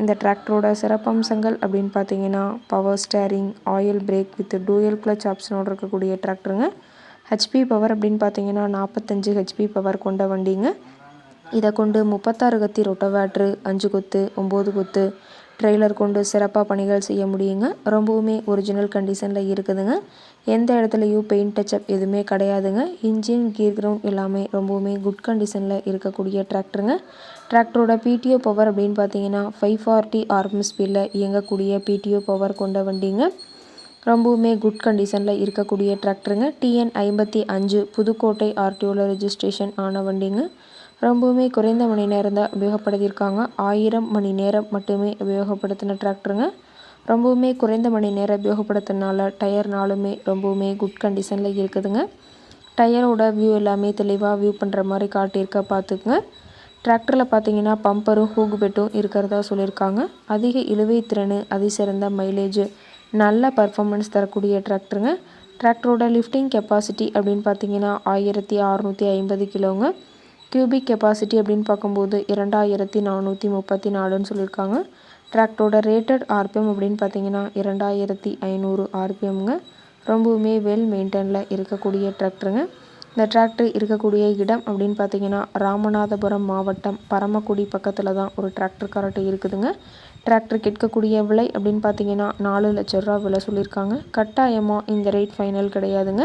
இந்த டிராக்டரோட சிறப்பம்சங்கள் அப்படின்னு பார்த்தீங்கன்னா power steering oil brake with dual clutch ஆப்ஷனோடு இருக்கக்கூடிய டிராக்டருங்க. ஹெச்பி பவர் அப்படின்னு பார்த்தீங்கன்னா நாற்பத்தஞ்சு ஹெச்பி பவர் கொண்ட வண்டிங்க. இதை கொண்டு முப்பத்தாறு கத்தி ரொட்டவேட்ரு அஞ்சு கொத்து ஒம்பது கொத்து ட்ரெய்லர் கொண்டு சிறப்பாக பணிகள் செய்ய முடியுங்க. ரொம்பவுமே ஒரிஜினல் கண்டிஷனில் இருக்குதுங்க. எந்த இடத்துலையும் பெயிண்ட் டச்சப் எதுவுமே கிடையாதுங்க. இன்ஜின் கீர் கிரவுண்ட் எல்லாமே ரொம்பவுமே குட் கண்டிஷனில் இருக்கக்கூடிய டிராக்டருங்க டிராக்டரோட பிடிஓ பவர் அப்படின்னு பார்த்தீங்கன்னா ஃபைவ் ஃபார்ட்டி ஆர்எம் ஸ்பீடில் இயங்கக்கூடிய பிடிஓ பவர் கொண்ட வண்டிங்க. ரொம்பவுமே குட் கண்டிஷனில் இருக்கக்கூடிய டிராக்டருங்க டிஎன் ஐம்பத்தி அஞ்சு புதுக்கோட்டை ஆர்டிஓவில் ரிஜிஸ்ட்ரேஷன் ஆன வண்டிங்க. ரொம்பவுமே குறைந்த மணி நேரம் தான் உபயோகப்படுத்தியிருக்காங்க. ஆயிரம் மணி நேரம் மட்டுமே உபயோகப்படுத்தின டிராக்டருங்க. ரொம்பவுமே குறைந்த மணி நேரம் உபயோகப்படுத்தினால டயர்னாலுமே ரொம்பவுமே குட் கண்டிஷனில் இருக்குதுங்க. டயரோட வியூ எல்லாமே தெளிவாக வியூ பண்ணுற மாதிரி காட்டியிருக்க பார்த்துக்குங்க. டிராக்டரில் பார்த்தீங்கன்னா பம்பரும் ஹூக் பெட்டும் இருக்கிறதா சொல்லியிருக்காங்க. அதிக இழுவை திறன் அதிசிறந்த மைலேஜ் நல்ல பர்ஃபார்மன்ஸ் தரக்கூடிய டிராக்டருங்க. டிராக்டரோட லிஃப்டிங் கெப்பாசிட்டி அப்படின்னு பார்த்தீங்கன்னா ஆயிரத்தி அறநூற்றி ஐம்பது கிலோங்க. கியூபிக் கெப்பாசிட்டி அப்படின்னு பார்க்கும்போது இரண்டாயிரத்தி நானூற்றி முப்பத்தி நாலுன்னு சொல்லியிருக்காங்க. டிராக்டரோட ரேட்டட் ஆர்பிஎம் அப்படின்னு பார்த்தீங்கன்னா இரண்டாயிரத்தி ஐநூறு ஆர்பிஎம்ங்க ரொம்பவுமே வெல் மெயின்டைனில் இருக்கக்கூடிய டிராக்டருங்க இந்த டிராக்டர் இருக்கக்கூடிய இடம் அப்படின்னு பார்த்தீங்கன்னா ராமநாதபுரம் மாவட்டம் பரமக்குடி பக்கத்தில் தான் ஒரு டிராக்டர் கரெக்டு இருக்குதுங்க. டிராக்டர் கேட்கக்கூடிய விலை அப்படின்னு பார்த்தீங்கன்னா நாலு லட்ச ரூபா விலை சொல்லியிருக்காங்க. கட்டாயமாக இந்த ரேட் ஃபைனல் கிடையாதுங்க.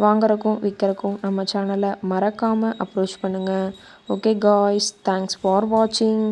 வாங்குறக்கும் விற்கிறக்கும் நம்ம சேனலை மறக்காமல் அப்ரோச் பண்ணுங்கள் ஓகே காய்ஸ் தேங்க்ஸ் ஃபார் வாட்சிங்